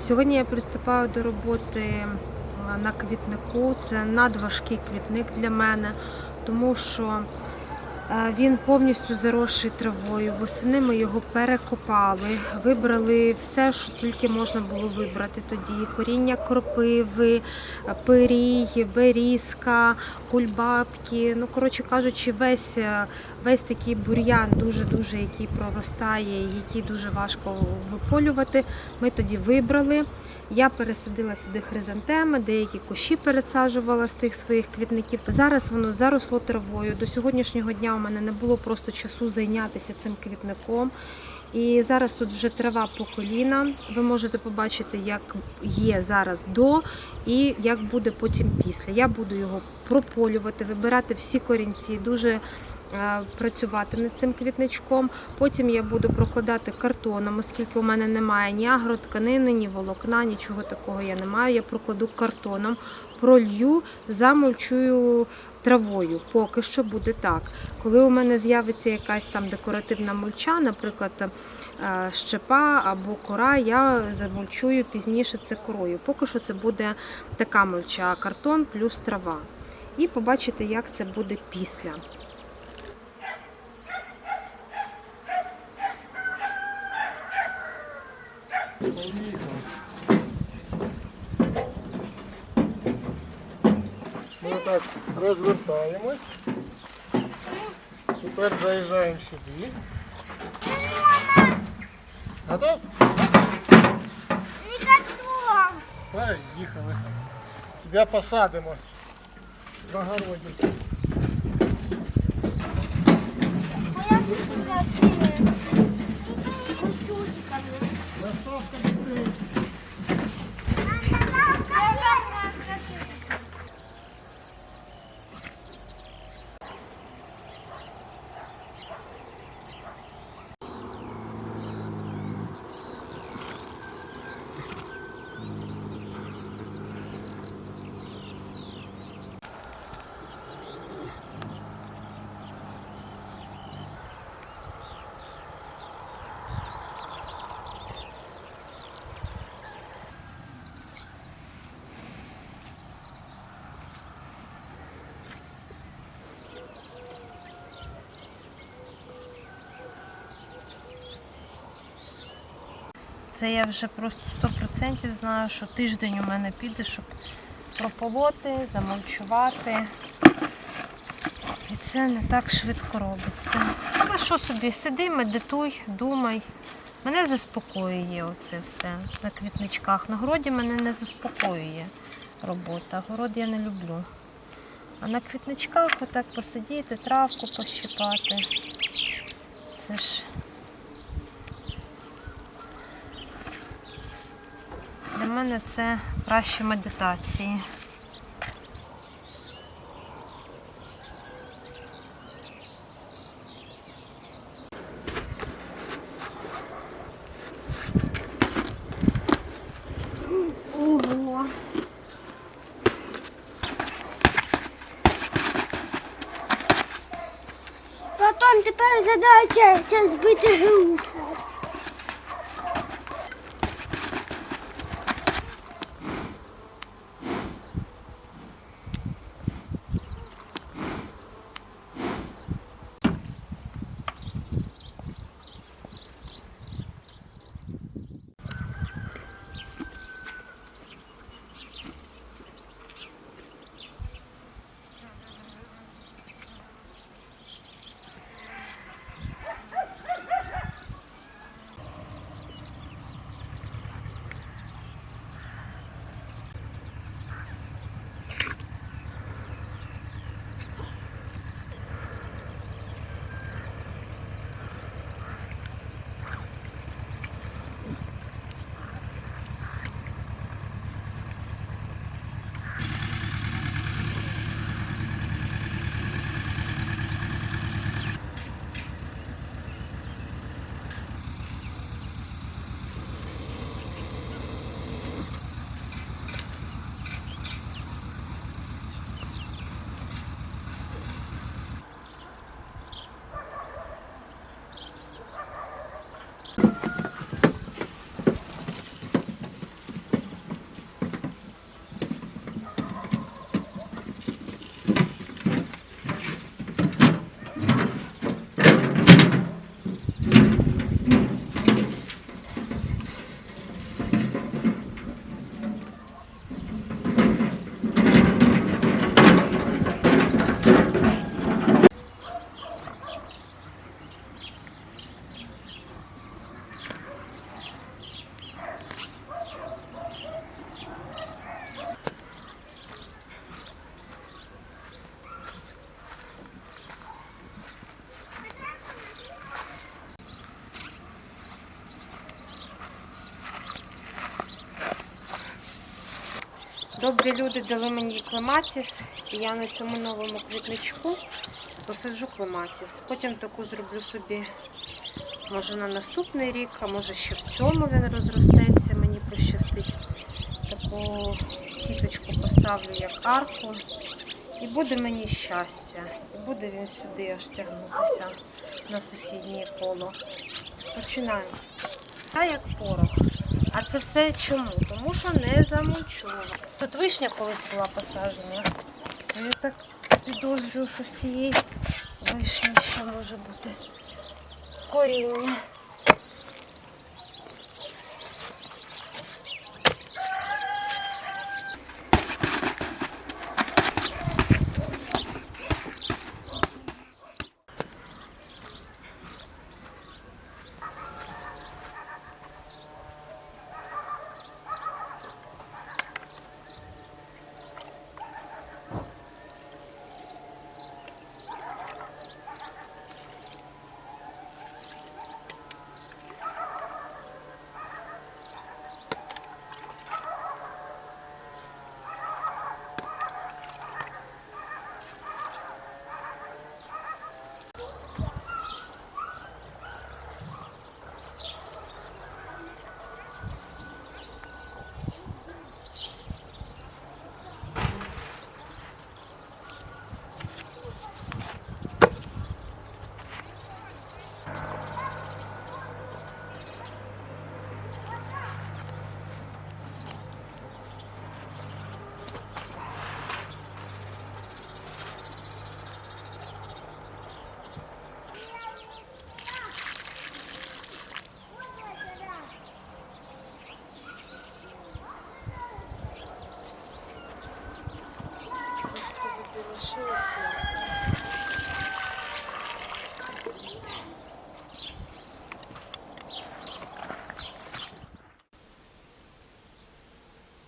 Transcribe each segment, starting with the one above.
Сьогодні я приступаю до роботи на квітнику. Це надважкий квітник для мене, тому що е, він повністю заросший травою. Восени ми його перекопали, вибрали все, що тільки можна було вибрати тоді: коріння кропиви, е, пирій, берізка, кульбабки. Ну, коротше кажучи, весь, е, весь такий бур'ян, дуже дуже який проростає, який дуже важко виполювати. Ми тоді вибрали. Я пересадила сюди хризантеми, деякі кущі пересаджувала з тих своїх квітників. Зараз воно заросло травою. До сьогоднішнього дня у мене не було просто часу зайнятися цим квітником. І зараз тут вже трава по коліна. Ви можете побачити, як є зараз до і як буде потім після. Я буду його прополювати, вибирати всі корінці, дуже працювати над цим квітничком. Потім я буду прокладати картоном, оскільки у мене немає ні агротканини, ні волокна, нічого такого я не маю. Я прокладу картоном, пролью, замульчую травою. Поки що буде так. Коли у мене з'явиться якась там декоративна мульча, наприклад, е, щепа або кора, я замульчую пізніше це корою. Поки що це буде така мульча, картон плюс трава. І побачите, як це буде після. Ми отак розвертаємось. Тепер заїжджаємо сюди. Готов? Не готов. Поїхали. Тебя посадимо в огороді. Це я вже просто 100% знаю, що тиждень у мене піде, щоб прополоти, замульчувати. І це не так швидко робиться. А що собі, сиди, медитуй, думай. Мене заспокоює оце все на квітничках. На городі мене не заспокоює робота. Город я не люблю. А на квітничках отак посидіти, травку пощипати. Це ж Для мене це краще медитації. Ого. Потом тепер задача час збити грушу. Добрі люди дали мені клематіс, і я на цьому новому квітничку посаджу клематіс. Потім таку зроблю собі, може на наступний рік, а може ще в цьому він розростеться, мені пощастить. Таку сіточку поставлю як арку. І буде мені щастя. І буде він сюди аж тягнутися на сусіднє коло. Починаємо. Та як порох. А це все чому? Тому що не замульчувала. Тут вишня колись була посаджена. Я так підозрюю, що з цієї вишні ще може бути коріння.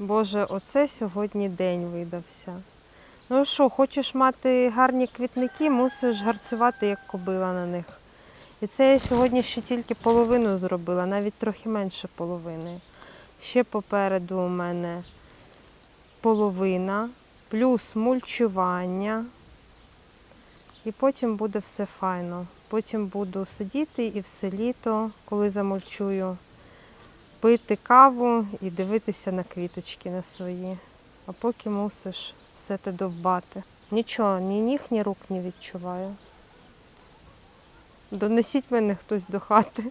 Боже, оце сьогодні день видався. Ну що, хочеш мати гарні квітники, мусиш гарцювати як кобила на них. І це я сьогодні ще тільки половину зробила, навіть трохи менше половини. Ще попереду у мене половина, плюс мульчування. І потім буде все файно. Потім буду сидіти і все літо, коли замульчую, пити каву і дивитися на квіточки на свої. А поки мусиш все те довбати. Нічого, ні ніг, ні рук не відчуваю. Донесіть мене хтось до хати.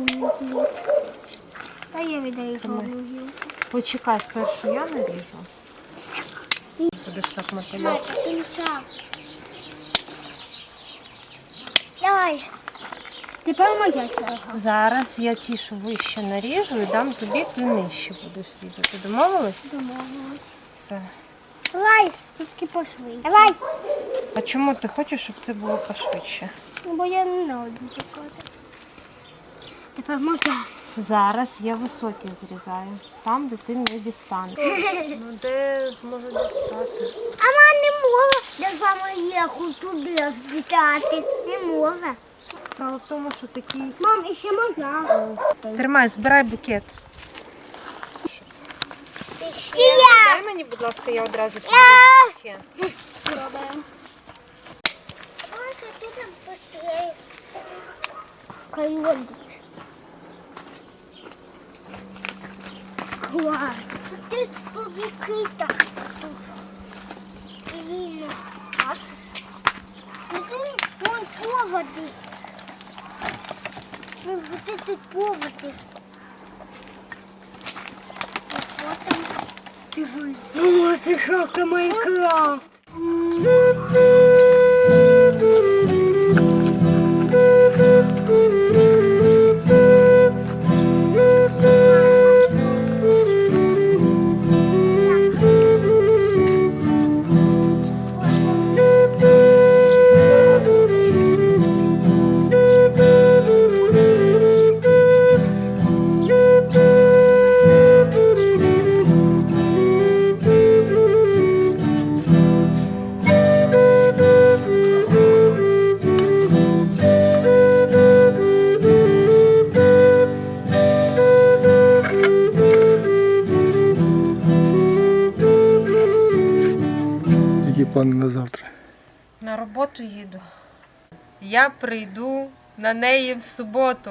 Гілочку. Та я віддаю гарну. Почекай, спершу я наріжу. Будеш так мотиляти. Кінця. Давай. Тепер моя черга. Зараз я ті, що вище наріжу і дам тобі, ти нижче будеш різати. Домовились? Домовилась. Все. Давай. Тільки пошвидше. Давай. А чому ти хочеш, щоб це було пошвидше? Ну, бо я не на одну чекати. Тепер моя. Зараз я високі зрізаю, там, де ти не дістанеш. Ну де зможу дістати? А мама не могла. зверху туди взлітати. Не може. Справа в тому, що такий. Мам, і ще моя. Тримай, збирай букет. І я. Дай мені, будь ласка, я одразу. Добре. Ось тут нам пошли. Колодець. Клас. Ти тут кита. Ну ти вон поводи. Ну, вот тут поводи. Ось О, ти шока Майнкрафт. Плани на завтра? На роботу їду. Я прийду на неї в суботу.